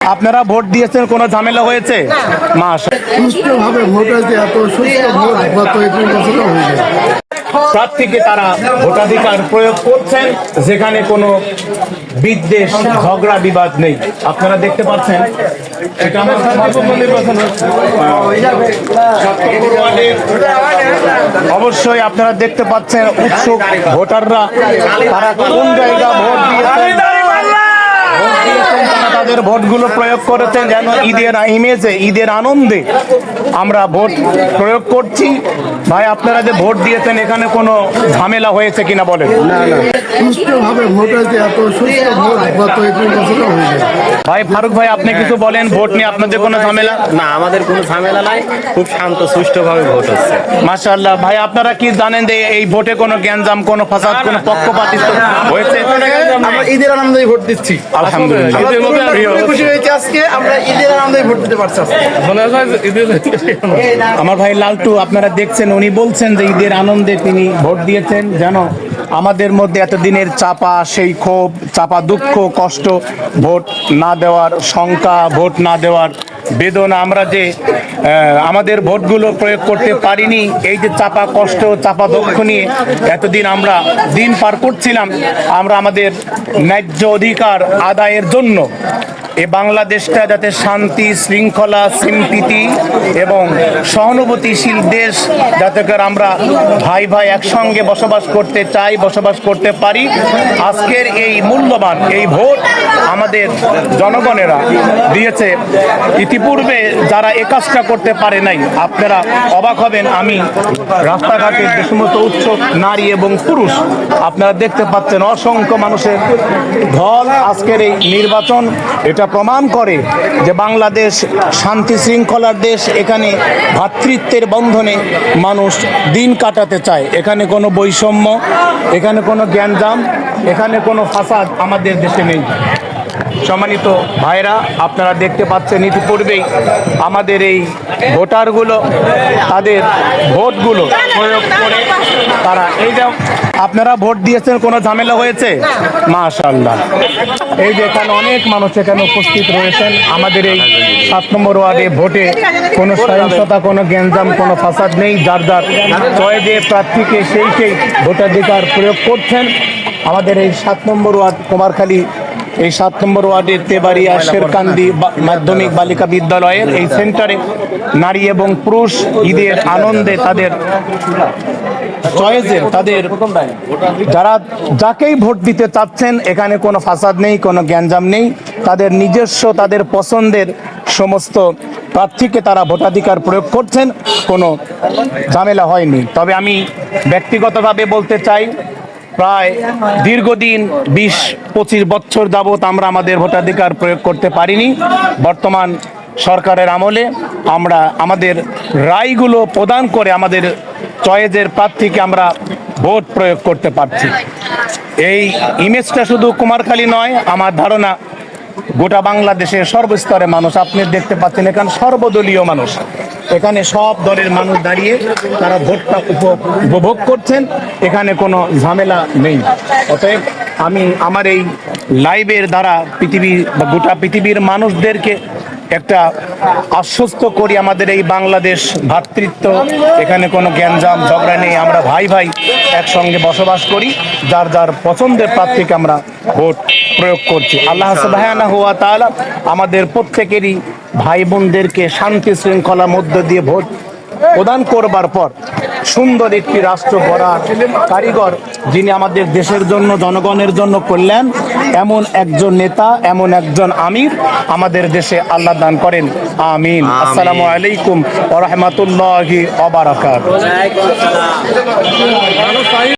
আপনারা ভোট দিয়েছেন কোনো ঝামেলা হয়েছে? মাস সুষ্ঠুভাবে ভোট হয়েছে এত সুস্থ ভোট গত একুশ বছরও প্রার্থীকে তারা ভোটাধিকার প্রয়োগ করছেন যেখানে কোনো বিদ্বেষ ঝগড়া বিবাদ নেই। আপনারা দেখতে পাচ্ছেন এটা আমার শান্তিপূর্ণ নির্বাচন হচ্ছে। অবশ্যই আপনারা দেখতে পাচ্ছেন উৎসুক ভোটাররা তারা কোন জায়গা ভোট দিয়েছেন? ভোট দিয়েছেন, তারা তাদের ভোটগুলো প্রয়োগ করেছেন যেন ঈদের ইমেজে ঈদের আনন্দে আমরা ভোট প্রয়োগ করছি। ভাই আপনারা যে ভোট দিয়েছেন এখানে কোনো ঝামেলা হয়েছে কিনা বলেন? না না। সুষ্ঠুভাবে ভোট হয়েছে এত সুস্থ ভোট গত একুশ বছরও হয়ে ভাই ফারুক ভাই আপনি কিছু বলেন? ভোট নিয়ে আপনাদের কোনো ঝামেলা? না আমাদের কোনো ঝামেলা নাই। খুব শান্ত সুষ্ঠুভাবে ভোট হচ্ছে। মাশাআল্লাহ। ভাই আপনারা কি জানেন যে এই ভোটে কোনো গ্যাঞ্জাম কোনো ফাসাদ কোনো পক্ষপাতিত্ব হয়েছে? আমরা ঈদের আনন্দেই ভোট দিচ্ছি। আমার ভাই লালটু আপনারা দেখছেন উনি বলছেন যে ঈদের আনন্দে তিনি ভোট দিয়েছেন। যেন আমাদের মধ্যে এতদিনের চাপা সেই ক্ষোভ চাপা দুঃখ কষ্ট ভোট না দেওয়ার শঙ্কা ভোট না দেওয়ার বেদনা, আমরা যে আমাদের ভোটগুলো প্রয়োগ করতে পারিনি, এই যে চাপা কষ্ট, চাপা দুঃখ নিয়ে এতদিন আমরা দিন পার করছিলাম, আমরা আমাদের ন্যায্য অধিকার আদায়ের জন্য এ বাংলাদেশটা যাতে শান্তি, শৃঙ্খলা, সম্প্রীতি এবং সহানুভূতিশীল দেশ যাতে করে আমরা ভাই ভাই একসঙ্গে বসবাস করতে চাই, বসবাস করতে পারি। আজকের এই মূল্যবান এই ভোট আমাদের জনগণেরা দিয়েছে। ইতিপূর্বে যারা এ কাজটা করতে পারে নাই, আপনারা অবাক হবেন, আমি রাস্তাঘাটে যে সমস্ত উৎসব নারী এবং পুরুষ, আপনারা দেখতে পাচ্ছেন অসংখ্য মানুষের ঢল আজকের এই নির্বাচন। এটা প্রমাণ করে যে বাংলাদেশ শান্তি শৃঙ্খলার দেশ, এখানে ভাতৃত্বের বন্ধনে মানুষ দিন কাটাতে চায়। এখানে কোনো বৈষম্য, এখানে কোনো জ্ঞানজাম এখানে কোনো ফাসাদ আমাদের দেশে নেই। সম্মানিত ভাইরা, আপনারা দেখতে পাচ্ছেন ইতিপূর্বেই আমাদের এই ভোটারগুলো, তাদের ভোটগুলো প্রয়োগ করে তারা এই যে আপনারা ভোট দিয়েছেন, কোনো ঝামেলা হয়েছে? মাশাল্লাহ এই যে এখানে অনেক মানুষ এখানে উপস্থিত রয়েছেন। আমাদের এই সাত নম্বর ওয়ার্ডে ভোটে কোনো সহিংসতা, কোনো গ্যাঞ্জাম, কোনো ফাসাদ নেই। যার যার চয়েজে প্রার্থীকে সেই সেই ভোটাধিকার প্রয়োগ করছেন। আমাদের এই সাত নম্বর ওয়ার্ড কুমারখালী এই সাত নম্বর ওয়ার্ডের তেবাড়িয়া শেরকান্দি মাধ্যমিক বালিকা বিদ্যালয়ের এই সেন্টারে নারী এবং পুরুষ ঈদের আনন্দে তাদের তাদের যারা যাকেই ভোট দিতে চাচ্ছেন এখানে কোনো ফাসাদ নেই কোনো গ্যাঞ্জাম নেই। তাদের নিজস্ব তাদের পছন্দের সমস্ত প্রার্থীকে তারা ভোটাধিকার প্রয়োগ করছেন। কোনো ঝামেলা হয়নি। তবে আমি ব্যক্তিগতভাবে বলতে চাই প্রায় দীর্ঘদিন বিশ, পঁচিশ বছর যাবৎ আমরা আমাদের ভোটাধিকার প্রয়োগ করতে পারিনি। বর্তমান সরকারের আমলে আমরা আমাদের রায়গুলো প্রদান করে আমাদের চয়েজের প্রার্থীকে আমরা ভোট প্রয়োগ করতে পারছি। এই ইমেজটা শুধু কুমারখালী নয়, আমার ধারণা গোটা বাংলাদেশের সর্বস্তরে মানুষ, আপনি দেখতে পাচ্ছেন এখানে সর্বদলীয় মানুষ। এখানে সব দলের মানুষ দাঁড়িয়ে তারা ভোটটা উপ- উপভোগ করছেন। এখানে কোনো ঝামেলা নেই। অতএব আমি আমার এই লাইভের দ্বারা পৃথিবী বা গোটা পৃথিবীর মানুষদেরকে একটা আশ্বস্ত করি আমাদের এই বাংলাদেশ ভ্রাতৃত্ব এখানে কোনো জ্ঞানজাম ঝগড়া নেই। আমরা ভাই ভাই একসঙ্গে বসবাস করি। যার যার পছন্দের প্রার্থীকে আমরা ভোট প্রয়োগ করছি। আল্লাহ ভায়ানা হুয়া তাআলা আমাদের প্রত্যেকেরই ভাই বোনদেরকে শান্তি শৃঙ্খলার মধ্য দিয়ে ভোট প্রদান করবার পর সুন্দর একটি রাষ্ট্র গড়ার কারিগর যিনি আমাদের দেশের জন্য জনগণের জন্য করলেন এমন একজন নেতা এমন একজন আমির আমাদের দেশে আল্লাহ দান করেন। আমিন। আসসালামু আলাইকুম ওয়া রাহমাতুল্লাহি ওয়া বারাকাতুহু।